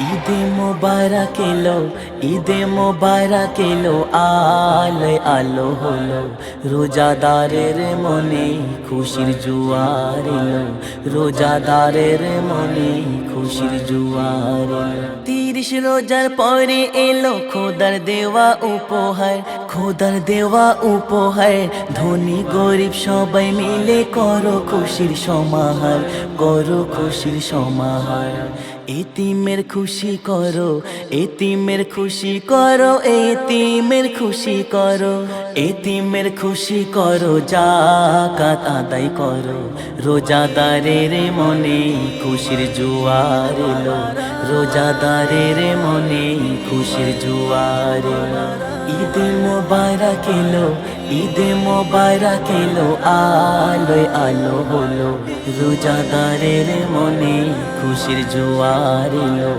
ঈদে মোবারক এলো, ঈদে মোবারক এলো আলোয় আলো হলো। রোজাদারের মনে খুশির জুয়ার এলো, রোজাদারের মনে খুশির জুয়ার এলো। তিরিশ রোজার পরে এলো খোদার দেওয়া উপহার, খোদার দেওয়া উপহার। ধনী গরিব সবাই মিলে করো খুশির সমাহার, করো খুশির সমাহার। এতিমের খুশি করো, এতিমের খুশি করো, এতিমের খুশি করো, এতিমের খুশি করো, জাকাত আদায় করো। রোজাদারের মনে খুশির জুয়ার এলো, রোজাদারের মনে খুশির জুয়ার এলো। ঈদে মোবারক এলো, ঈদে মোবারক এলো, আলোয় আলো হলো। রোজাদারের মনে খুশির জোয়ার এলো,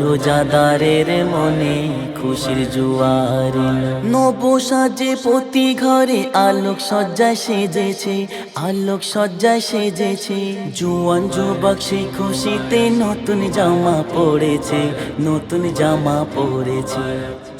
রোজাদারের মনে খুশির জোয়ার এলো। নব সাজে প্রতি ঘরে আলোক সজ্জায় সেজেছে, আলোক সজ্জায় সেজেছে। জুয়ান যুবক সে খুশিতে নতুন জামা পড়েছে, নতুন জামা পড়েছে।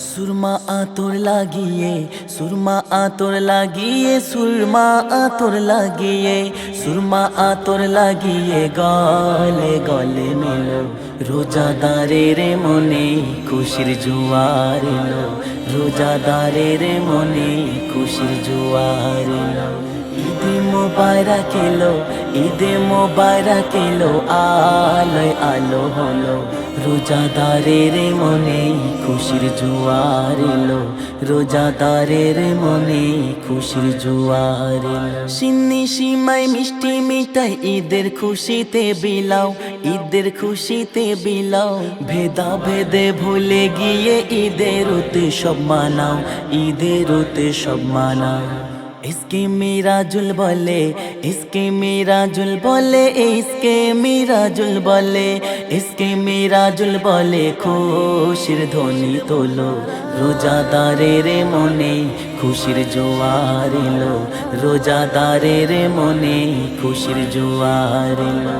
সুরমা আতর লাগিয়ে, সুরমা আতর লাগিয়ে, সুরমা আতর লাগিয়ে সুরমা আতর লাগিয়ে গলে গলে মেলো। রোজাদারের মনে খুশির জুয়ার এলো। রোজাদারের মনে খুশির জুয়ার এলো। ঈদে মোবারক এলো, ঈদে মোবারক এলো, আলোয় আলো হলো। রোজাদারের মনে খুশির জুয়ার এলো, রোজাদারের মনে খুশির জুয়ার সিন্নি সীমায় মিষ্টি মিঠাই ঈদের খুশিতে বিলাও, ঈদের খুশিতে বিলাও। ভেদা ভেদে ভুলে গিয়ে ঈদের উতে সব মানাও, ঈদের উতে সব মানাও। इसके मेरा जुल बोले इसके मेरा जुल बोले इसके मेरा जुल बोले इसके मेरा जुल बोले খুশির ধ্বনি তোলো রোজাদারের মনে খুশির জোয়ার এলো রোজাদারের মনে খুশির জোয়ার এলো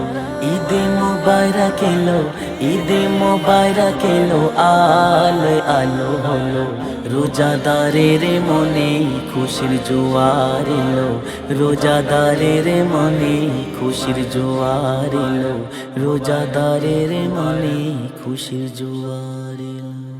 ঈদে মোবারক এলো ঈদে মোবারক এলো আলো আলো হলো রোজাদারের মনে খুশির জোয়ার এলো, রোজাদারের মনে খুশির জোয়ার এলো, রোজাদারের মনে খুশির জোয়ার এলো।